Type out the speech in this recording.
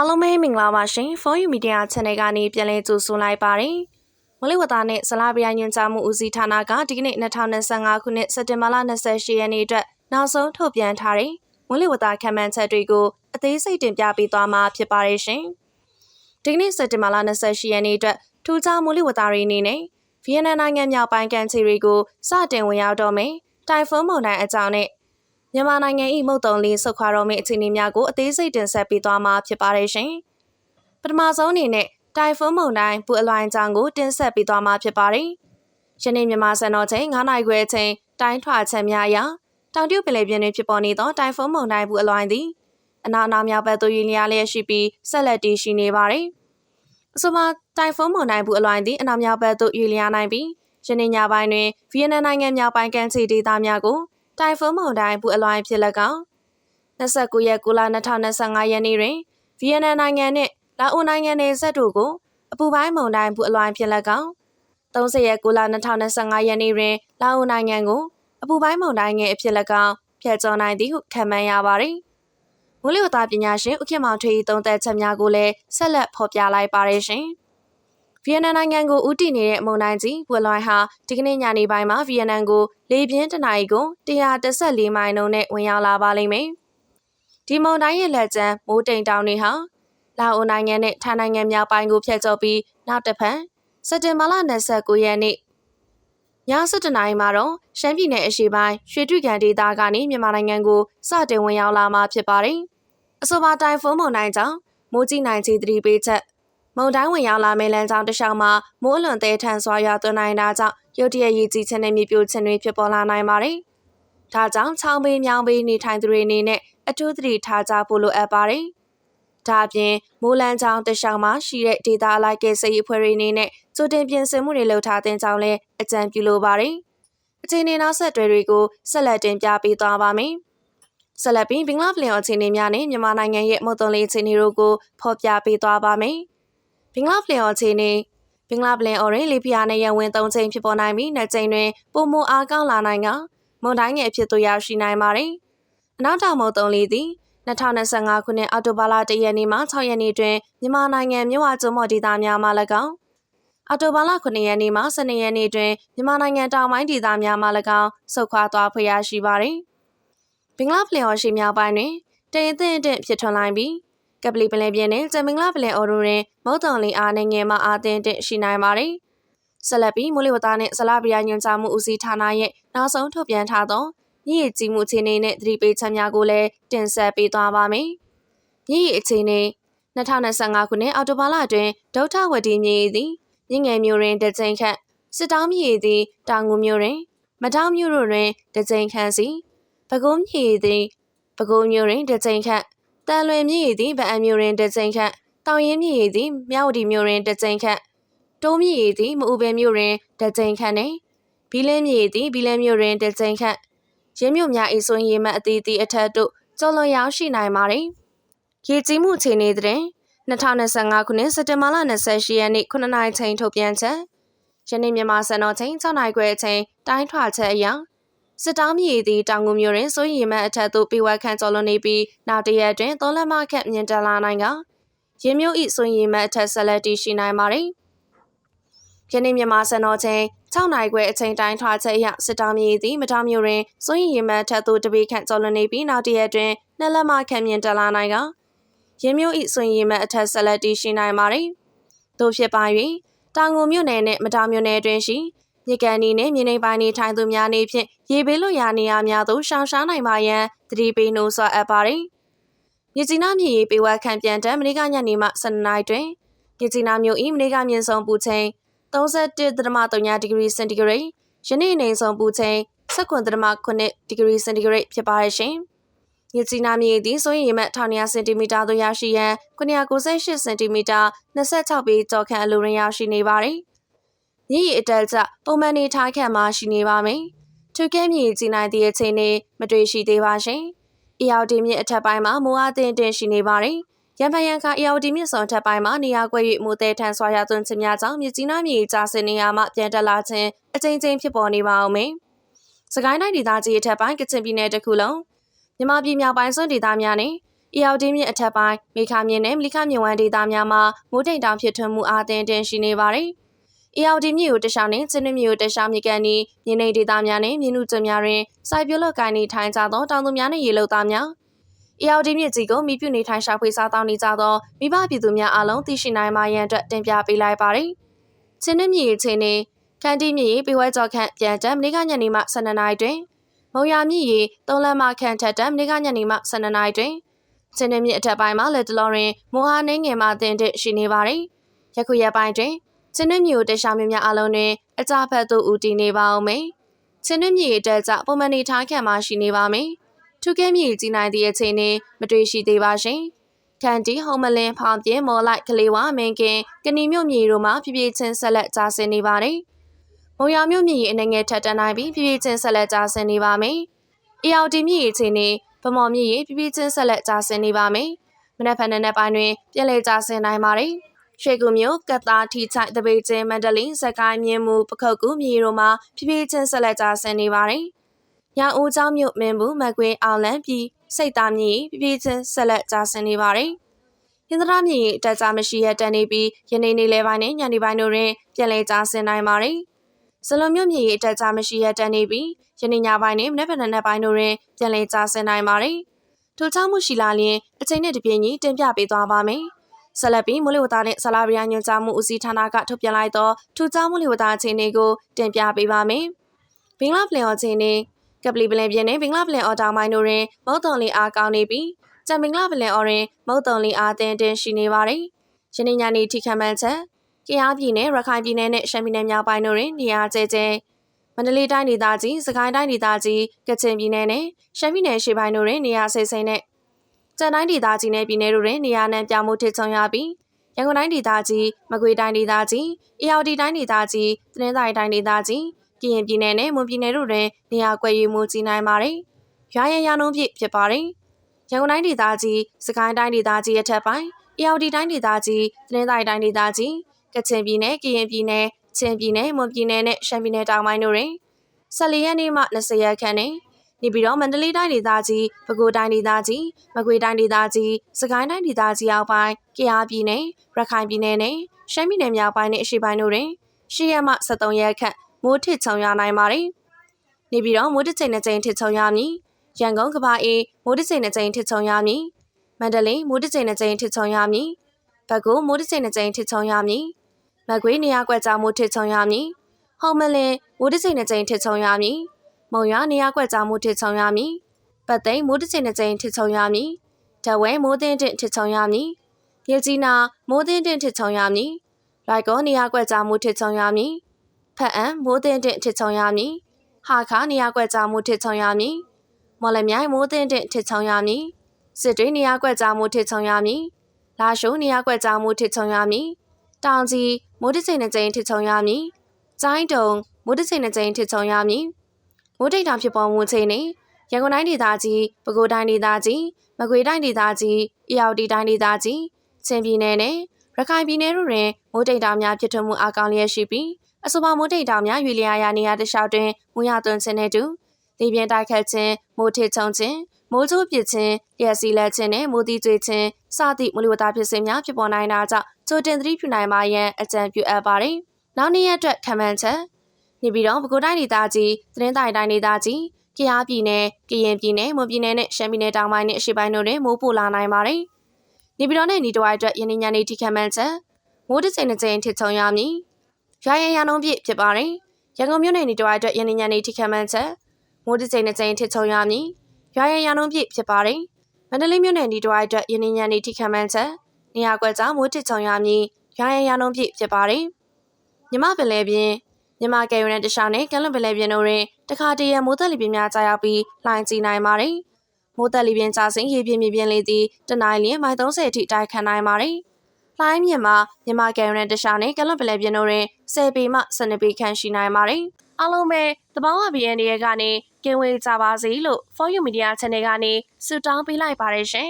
အားလုံးပဲမင်္ဂလာပါရှင် For You Media Channel ကနေပြန်လည်ကြိုဆိုလိုက်ပါတယ်။မလေးဝတာနဲ့ဇလာပြညွှန်ကြားမှုဦးစီးဌာနကဒီကနေ့2025ခုနှစ်စက်တင်ဘာလ28ရက်နေ့အတွက်နောက်ဆုံးထုတ်ပြန်ထားတဲ့မလေးဝတာခံမှန်းချက်တွေကိုအသေးစိတ်တင်ပြပေးသွားမှာဖြစ်ပါတယ်ရှင်။ဒီကနေ့စက်တင်ဘာလ28ရက်နေ့အတွက်ထူးခြားမလေးဝတာတွေအနေနဲ့ဗီယက်နမ်နိုင်ငံမြောက်ပိုင်းကန်ချီတွေကိုစတင်ဝင်ရောက်တော့မယ်။တိုင်ဖုန်းမုန်တိုင်းအကြောင်းနဲ့ မြန်မာနိုင်ငံ၏မုတ်တုံလေးဆုတ်ခွာတော့မယ့်အခြေအနေများကိုအသေးစိတ်တင်ဆက်ပေးသွားမှာဖြစ်ပါတယ်ရှင်။ပထမဆုံးအနေနဲ့တိုင်ဖုန်းမုန်တိုင်းပူအလွိုင်းကြောင်းကိုတင်ဆက်ပေးသွားမှာဖြစ်ပါတယ်။ယနေ့မြန်မာစံတော်ချိန်9နိုင်ခွဲချိန်တိုင်းထွာချက်များအရတောင်တရုတ်ပင်လယ်ပြင်တွင်ဖြစ်ပေါ်နေသောတိုင်ဖုန်းမုန်တိုင်းပူအလွိုင်းသည်အနာအနာမြောက်ဘက်သို့ရွေ့လျားလျက်ရှိပြီးဆက်လက်တည်ရှိနေပါတယ်။အဆိုပါတိုင်ဖုန်းမုန်တိုင်းပူအလွိုင်းသည်အနာမြောက်ဘက်သို့ရွေ့လျားနိုင်ပြီးယနေ့ညပိုင်းတွင်ဗီယက်နမ်နိုင်ငံမြောက်ပိုင်းကန်ချီဒေသများကို တိုင်ဖုန်းမုန်တိုင်းပူအလွိုင်းဖြစ်လက်ကောင်29ရက်9လ2025ရက်နေ့တွင်ဗီယက်နမ်နိုင်ငံနှင့်လာအိုနိုင်ငံနယ်စပ်တို့ကိုအပူပိုင်းမုန်တိုင်းပူအလွိုင်းဖြစ်လက်ကောင်30ရက်9လ2025ရက်နေ့တွင်လာအိုနိုင်ငံကိုအပူပိုင်းမုန်တိုင်းငယ်အဖြစ်လက်ကောင်ဖျက်ကျော်နိုင်သည်ဟုခန့်မှန်းရပါသည်။မိုးလေဝသပညာရှင်ဥက္ကမောင်ထွေးသုံးသက်ချက်များကိုလည်းဆက်လက်ဖော်ပြလိုက်ပါရရှင်။ ဗီယက်နမ်နိုင်ငံကိုဦးတည်နေတဲ့မုန်တိုင်းကြီးဝလွိုင်းဟာဒီကနေ့ညနေပိုင်းမှာဗီယက်နမ်ကိုလေပြင်းတနအီကို114မိုင်နှုန်းနဲ့ဝင်ရောက်လာပါလိမ့်မယ်။ဒီမုန်တိုင်းရဲ့လက်ကျန်မိုးတိမ်တောင်တွေဟာလာအိုနိုင်ငံနဲ့ထိုင်းနိုင်ငံမြောက်ပိုင်းကိုဖျက်ကျော်ပြီးနောက်တစ်ဖက်စက်တင်ဘာလ29ရက်နေ့ည7:00နာရီမှာတော့ရှမ်းပြည်နယ်အရှေ့ပိုင်းရွှေတြိဂံဒေသကနေမြန်မာနိုင်ငံကိုစတင်ဝင်ရောက်လာမှာဖြစ်ပါတယ်။အဆိုပါတိုင်ဖုန်းမုန်တိုင်းကြောင့်မိုးကြီးနိုင်ခြေသတိပေးချက် မုန်တိုင်းဝင်ရောက်လာမယ့်လမ်းကြောင်းတစ်လျှောက်မှာမိုးအလွန်သေးထန်စွာရွာသွန်းနိုင်တာကြောင့်ရုတ်တရက်ရည်ကြီးခြင်းနဲ့မြေပြိုခြင်းတွေဖြစ်ပေါ်လာနိုင်ပါတယ်။ဒါကြောင့်ချောင်းပေးမြောင်းပေးနေထိုင်သူတွေအနေနဲ့အထူးသတိထားကြဖို့လိုအပ်ပါတယ်။ဒါအပြင်မိုးလန်းချောင်းတလျှောက်မှာရှိတဲ့ဒေတာအလိုက်ကဲစိတ်အဖွဲ့တွေအနေနဲ့ကြိုတင်ပြင်ဆင်မှုတွေလုပ်ထားတဲ့ကြောင်းလည်းအကြံပြုလိုပါတယ်။အခြေအနေနောက်ဆက်တွဲတွေကိုဆက်လက်တင်ပြပေးသွားပါမယ်။ဆက်လက်ပြီးဘင်္ဂလားပလင်အခြေအနေများနဲ့မြန်မာနိုင်ငံရဲ့မုတ်တုံလေးအခြေအနေတို့ကိုဖော်ပြပေးသွားပါမယ်။ဘ င်္ဂလားပလင်အခြေအနေဘင်္ဂလားပလင်အော်ရင်လီဖီယာနဲ့ရဝင်၃ချိန်ဖြစ်ပေါ်နိုင်ပြီးနှစ်ချိန်တွင်ပုံမအားကောင်းလာနိုင်ကမွန်တိုင်းငယ်အဖြစ်သို့ရောက်ရှိနိုင်ပါတယ်။အနောက်တောင်မုတ်တုံလေးသည်2025ခုနှစ်အောက်တိုဘာလ1ရက်နေ့မှ6ရက်နေ့တွင်မြန်မာနိုင်ငံမြို့ဝကျွန်းမော်ဒေသများမှ၎င်းအော်တိုဘာလ9ရက်နေ့မှ12ရက်နေ့တွင်မြန်မာနိုင်ငံတောင်ပိုင်းဒေသများမှ၎င်းဆုတ်ခွာသွားဖွယ်ရရှိပါသည်။ဘင်္ဂလားပလင်အော်ရှိမြောက်ပိုင်းတွင်တရင်သင့်အင့်ဖြစ်ထွန်းလာပြီး ကပလီပလင်ပြင်းနှင့်ဂျမင်္ဂလာပလင်အော်ရိုတွင်မုတ်တုံလီအားနဲ့ငယ်မှအားသင့်တင့်ရှိနိုင်ပါသည်။ဆက်လက်ပြီးမိုးလေဝသနှင့်ဇလဗီယာညွှန်ကြားမှုဦးစီးဌာနရဲ့နောက်ဆုံးထုတ်ပြန်ထားသောမြစ်ရည်ကြီးမှုအခြေအနေနဲ့သတိပေးချက်များကိုလည်းတင်ဆက်ပေးသွားပါမယ်။မြစ်ရည်အခြေအနေ2025ခုနှစ်အောက်တိုဘာလတွင်ဒုထဝတီမြေသည်မြင့်ငယ်မျိုးတွင်တကြိမ်ခန့်စစ်တောင်းမြေသည်တောင်ငူမျိုးတွင်မတောင်းမျိုးတို့တွင်တကြိမ်ခန့်စီပဲခူးမြေသည်ပဲခူးမျိုးတွင်တကြိမ်ခန့် တန်လွင်မြေသည်ဗအံမျိုးတွင်တကြိမ်ခန့်တောင်ရင်မြေသည်မြောက်ဝတီမျိုးတွင်တကြိမ်ခန့်တိုးမြေသည်မအူပင်မျိုးတွင်တကြိမ်ခန့်နှင့်ဘီလင်းမြေသည်ဘီလင်းမျိုးတွင်တကြိမ်ခန့်ရင်းမြစ်များဤဆိုရင်ရေမှတ်အသီးသီးအထက်တို့ကျော်လွန်ရောက်ရှိနိုင်ပါတယ်။ရေကြီးမှုအခြေအနေတဲ့2025ခုနှစ်စက်တင်ဘာလ28ရက်နေ့9နာရီချိန်ထုတ်ပြန်ချက်ယနေ့မြန်မာစံတော်ချိန်6နာရီခွဲအချိန်တိုင်းထွာချက်အရ စစ်တောင်းမြေသည်တောင်ငူမျိုးတွင်စိုးရိမ်မှအထက်သို့ပြေဝက်ခန့်ကျော်လွန်နေပြီးနောက်တရက်တွင်သုံးလက်မခန့်မြင့်တက်လာနိုင်ကရင်းမျိုးဤစိုးရိမ်မှအထက်ဆက်လက်တည်ရှိနိုင်ပါသည်ယနေ့မြန်မာစံတော်ချိန်6နိုင်ခွဲအချိန်တိုင်းထွာချက်အရစစ်တောင်းမြေသည်မတောင်းမျိုးတွင်စိုးရိမ်မှအထက်သို့တပေခန့်ကျော်လွန်နေပြီးနောက်တရက်တွင်နှစ်လက်မခန့်မြင့်တက်လာနိုင်ကရင်းမျိုးဤဆိုရင်မှအထက်ဆက်လက်တည်ရှိနိုင်ပါသည်။တို့ဖြစ်ပါ၍တောင်ငူမြို့နယ်နဲ့မတောင်မြို့နယ်တွင်ရှိ မြေကန်ဒီနှင့်မြေနေပိုင်းနေထိုင်သူများနေဖြင့်ရေဘေးလွတ်ရာနေရာများသို့ရှောင်ရှားနိုင်ပါရန်တတိပေးနှိုးဆော်အပ်ပါသည်။မြေကြီးနားမြေရေးပေဝက်ခံပြန်တဲ့မနေ့ကညနေမှ7နာရီတွင်မြေကြီးနားမြို့၏မနေ့ကမြင့်ဆုံးပူချိန်31.3ဒီဂရီစင်တီဂရိတ်ယနေ့နေဆုံးပူချိန်19.9ဒီဂရီစင်တီဂရိတ်ဖြစ်ပါရဲ့ရှင်။မြစ်ကြီးနားမြေသည်ဆိုရင်မှ1900စင်တီမီတာသို့ရရှိရန်998စင်တီမီတာ26ပေကျော်ခန့်အလိုရင်းရရှိနေပါသည်။ မြစ်ရေအတက်ကျပုံမှန်နေထိုင်ခံမှရှိနေပါမယ်။ထူကဲမြေကြီးနိုင်သည့်အချိန်နေမတွေ့ရှိသေးပါရှင်။အီယော်ဒီမြစ်အထက်ပိုင်းမှာမိုးအားတင်တင်ရှိနေပါသည်။ရန်ဖယန်ကအီယော်ဒီမြစ်စုံထက်ပိုင်းမှာနေရာကွက်၍မိုးသည်ထန်စွာရသွန်းခြင်းများကြောင့်မြစ်ကြီးနားမြေကြာစင်နေရာမှပြန်တက်လာခြင်းအကြိမ်ကြိမ်ဖြစ်ပေါ်နေပါအောင်မယ်။စကိုင်းတိုင်းဒေသကြီးအထက်ပိုင်းကချင်ပြည်နယ်တစ်ခုလုံးမြမပြည်မြောက်ပိုင်းစွန်းဒေသများနဲ့။အီယောက်ဒီမြစ်အထက်ပိုင်းမိခမြင့်နဲ့မလိခမြင့်ဝမ်းဒေသများမှာမိုးတိမ်တောင်ဖြစ်ထွန်းမှုအားသင်းတင်ရှိနေပါတယ်။ အီယောက်ဒီမြစ်ကိုတခြားနဲ့ချင်းနှမြစ်ကိုတခြားမြစ်ကန်ဤမြင်းနေဒေသများနဲ့မြင်းနုကျွများတွင်စိုက်ပျိုးလော့ကိုင်းနေထိုင်ကြသောတောင်သူများနှင့်ရေလုံသားများအီယောက်ဒီမြစ်ကြီးကိုမိပြုနေထိုင်ရှာဖွေစားတောင်းနေကြသောမိဘပြည်သူများအားလုံးသိရှိနိုင်မှရန်အတွက်တင်ပြပေးလိုက်ပါတယ်။ချင်းနှမြစ်ရဲ့ချင်းနေခန်းတီမြစ်ရေပေဝဲကြော်ခန့်ပြန်တမ်းမနေ့ကညနေမှ12နာရီတွင်မုံရမြစ်ရေသုံးလမ်းမခန့်ထက်တမ်းမနေ့ကညနေမှ12နာရီတွင်ချင်းနှမြစ်အထက်ပိုင်းမှာလက်တလောတွင်မိုဟာနှင်းငယ်မှတင်တဲ့ရှိနေပါတယ်။ယခုရက်ပိုင်းတွင် ချင်းနှမြစ်ကိုတခြားမြစ်များအလုံးတွင်အကြဖက်သို့ဦးတည်နေပါအောင်မယ်။ချင်းနှမြစ်ရဲ့တက်ကြပုံမှန်နေထားခံမှရှိနေပါမယ်။ထုခဲမြစ်ကြီးနိုင်သည့်အချိန်နဲ့မတွေ့ရှိသေးပါရှင်။ကန်တီဟုံမလင်းဖောင်ပြင်းမော်လိုက်ကလေးဝမင်းကင်ကဏီမြို့မြေတို့မှာဖြည်းဖြည်းချင်းဆက်လက်ကြာဆင်းနေပါတယ်။မုံရမြို့မြေအနေငယ်ထက်တန်းနိုင်ပြီးဖြည်းဖြည်းချင်းဆက်လက်ကြာဆင်းနေပါမယ်။အေယော်တီမြေအချိန်နဲ့ဗမော်မြေရေဖြည်းဖြည်းချင်းဆက်လက်ကြာဆင်းနေပါမယ်။မနက်ဖြန်နဲ့ပိုင်းတွင်ပြည်လဲကြာဆင်းနိုင်ပါတယ်။ ရွှေကူမျိုးကတ်သားထီချိုက်တပိတ်ကျင်းမန္တလေးစကိုင်းမြင်းမူပခုတ်ကူမြေတို့မှာဖြည်းဖြည်းချင်းဆက်လက်ကြာဆင်းနေပါတယ်။ရန်ဦးเจ้าမြို့မင်းဘူးမကွေးအောင်လန်းပြည်စိတ်သားမြေဖြည်းဖြည်းချင်းဆက်လက်ကြာဆင်းနေပါတယ်။ရင်းသရမြေအတက်ကြမရှိရတန်နေပြီးယနေ့နေ့လဲပိုင်းနဲ့ညနေပိုင်းတို့တွင်ပြည်လဲကြာဆင်းနိုင်ပါတယ်။ဇလုံးမြို့မြေအတက်ကြမရှိရတန်နေပြီးယနေ့ညပိုင်းနဲ့မနေ့ကနေ့ပိုင်းတို့တွင်ပြည်လဲကြာဆင်းနိုင်ပါတယ်။ထို့ချမှုရှိလာလျင်အချိန်နဲ့တပြေးညီတင်ပြပေးသွားပါမယ်။ ဆက်လက်ပြီးမိုးလေဝသနဲ့ဆလာဗီယာညွှန်ကြားမှုဦးစီးဌာနကထုတ်ပြန်လိုက်သောထူးခြားမိုးလေဝသအခြေအနေကိုတင်ပြပေးပါမယ်။ဘင်္ဂလားပလင်အော်အခြေအနေကပလီပလင်ပြင်းနဲ့ဘင်္ဂလားပလင်အော်တောင်ပိုင်းတို့တွင်မုတ်တုံလီအားကောင်းနေပြီးကြံဘင်္ဂလားပလင်အော်တွင်မုတ်တုံလီအားတင်းတင်းရှိနေပါတယ်။ယနေ့ညနေထိခံမှန်ချက်ကရားပြည်နယ်ရခိုင်ပြည်နယ်နဲ့ရှမ်းပြည်နယ်မြောက်ပိုင်းတို့တွင်နေရာကျကျမန္တလေးတိုင်းဒေသကြီးစကိုင်းတိုင်းဒေသကြီးကချင်ပြည်နယ်နဲ့ရှမ်းပြည်နယ်ရှေ့ပိုင်းတို့တွင်နေရာစိစိမ့်နဲ့ ကျန်တိုင်းဒေသကြီးနဲ့ပြည်နယ်တို့တွင်နေရာနှံပြောင်းမှုထစ်ချုံရပြီးရန်ကုန်တိုင်းဒေသကြီးမကွေးတိုင်းဒေသကြီးအေရဝတီတိုင်းဒေသကြီးတနင်္သာရီတိုင်းဒေသကြီးကရင်ပြည်နယ်နဲ့မွန်ပြည်နယ်တို့တွင်နေရာကွယ်ရွေးမှုကြီးနိုင်ပါတယ်။ရွာရန်ရနှုံးပြည့်ဖြစ်ပါတယ်။ရန်ကုန်တိုင်းဒေသကြီးစကိုင်းတိုင်းဒေသကြီးအထက်ပိုင်းအေရဝတီတိုင်းဒေသကြီးတနင်္သာရီတိုင်းဒေသကြီးကချင်ပြည်နယ်ကရင်ပြည်နယ်ချင်းပြည်နယ်မွန်ပြည်နယ်နဲ့ရှမ်းပြည်နယ်တောင်ပိုင်းတို့တွင်14ရက်နေ့မှ20ရက်ခန့်နဲ့ နေပြီးတော့မန္တလေးတိုင်းဒေသကြီးပဲခူးတိုင်းဒေသကြီးမကွေးတိုင်းဒေသကြီးစကိုင်းတိုင်းဒေသကြီးအောက်ပိုင်းကယားပြည်နယ်ရခိုင်ပြည်နယ်နဲ့ရှမ်းပြည်နယ်မြောက်ပိုင်းနဲ့အရှေ့ပိုင်းတို့တွင်10ရက်မှ23ရက်ခန့်မိုးထစ်ချုံရနိုင်ပါတယ်။နေပြီးတော့မိုးတစ်ချိန်တစ်ချိန်ထစ်ချုံရမည်။ရန်ကုန်ကဘာအေးမိုးတစ်ချိန်တစ်ချိန်ထစ်ချုံရမည်။မန္တလေးမိုးတစ်ချိန်တစ်ချိန်ထစ်ချုံရမည်။ဘက်ကိုမိုးတစ်ချိန်တစ်ချိန်ထစ်ချုံရမည်။မကွေးနေရာကွက်ကြားမိုးထစ်ချုံရမည်။ဟုံမလင်းမိုးတစ်ချိန်တစ်ချိန်ထစ်ချုံရမည်။ မုံရွာနေရာကွက်ကြားမိုးထစ်ချုံရမည်။ပတ်သိမ်းမိုးတစ်ချိန်တစ်ချိန်ထစ်ချုံရမည်။တဝဲမိုးသင်းတဲ့ထစ်ချုံရမည်။မြကြီးနာမိုးသင်းတဲ့ထစ်ချုံရမည်။လိုက်ကောနေရာကွက်ကြားမိုးထစ်ချုံရမည်။ဖက်အံမိုးသင်းတဲ့ထစ်ချုံရမည်။ဟာခါနေရာကွက်ကြားမိုးထစ်ချုံရမည်။မော်လမြိုင်မိုးသင်းတဲ့ထစ်ချုံရမည်။စစ်တွေနေရာကွက်ကြားမိုးထစ်ချုံရမည်။လာရှိုးနေရာကွက်ကြားမိုးထစ်ချုံရမည်။တောင်ကြီးမိုးတစ်ချိန်တစ်ချိန်ထစ်ချုံရမည်။ကျိုင်းတုံမိုးတစ်ချိန်တစ်ချိန်ထစ်ချုံရမည်။ မိုးတိတ်တာဖြစ်ပေါ်မှုချိန်နဲ့ရန်ကုန်တိုင်းဒေသကြီးပဲခူးတိုင်းဒေသကြီးမကွေးတိုင်းဒေသကြီးအေရဝတီတိုင်းဒေသကြီးချင်းပြည်နယ်နဲ့ရခိုင်ပြည်နယ်တို့တွင်မိုးတိတ်တာများဖြစ်ထွန်းမှုအကောင်လျက်ရှိပြီးအဆိုပါမိုးတိတ်တာများရွေလျာရာနေရာတခြားတွင်မူရသွင်းခြင်းနဲ့တူလေပြင်းတိုက်ခတ်ခြင်းမိုးထစ်ချုံခြင်းမိုးချိုးပစ်ခြင်းလျက်စီလက်ခြင်းနဲ့မိုးတိကျွေးခြင်းစသည့်မလူဝတာဖြစ်စဉ်များဖြစ်ပေါ်နိုင်တာကြောင့်ကြိုတင်သတိပြုနိုင်မှရန်အကြံပြုအပ်ပါတယ်။နောက်နေ့ရက်အတွက်ခံမှန်းချက် နေပြီးတော့ပဲခူးတိုင်းဒေသကြီးသတင်းတိုင်းတိုင်းဒေသကြီးကယားပြည်နယ်ကရင်ပြည်နယ်မွန်ပြည်နယ်နဲ့ရှမ်းပြည်နယ်တောင်ပိုင်းနဲ့အရှေ့ပိုင်းတို့တွင်မိုးပိုလာနိုင်ပါတယ်။နေပြည်တော်နဲ့ညီတော်အတွက်ယနေ့ညနေထိခံမှန်းချက်မိုးတစ်ချိန်တစ်ချိန်ထစ်ချုံရမည်။ရရရနှုံးပြည့်ဖြစ်ပါတယ်။ရန်ကုန်မြို့နယ်ညီတော်အတွက်ယနေ့ညနေထိခံမှန်းချက်မိုးတစ်ချိန်တစ်ချိန်ထစ်ချုံရမည်။ရရရနှုံးပြည့်ဖြစ်ပါတယ်။မန္တလေးမြို့နယ်ညီတော်အတွက်ယနေ့ညနေထိခံမှန်းချက်နေရာကွက်ကြောင့်မိုးတစ်ချုံရမည်။ရရရနှုံးပြည့်ဖြစ်ပါတယ်။မြမပင်လေပြင်း မြန်မာကယ်ရိုနဲ့တခြားနဲ့ကလန်ပလဲပြင်းတို့တွင်တခါတရံမိုးသက်လီပြင်းများကြာရောက်ပြီးလှိုင်းကြီးနိုင်ပါတယ်။မိုးသက်လီပြင်းကြာစဉ်ရေပြင်းမြေပြင်းလေးသည်တနိုင်လျင်မိုင်30အထိတိုက်ခတ်နိုင်ပါတယ်။လှိုင်းမြင့်မှာမြန်မာကယ်ရိုနဲ့တခြားနဲ့ကလန်ပလဲပြင်းတို့တွင်10ပေမှ12ပေခန့်ရှိနိုင်ပါတယ်။အားလုံးပဲတဘောင်းဝဘီအန်ဒီရဲ့ကနေကင်းဝေးကြပါစေလို့ For You Media Channel ကနေဆုတောင်းပေးလိုက်ပါတယ်ရှင်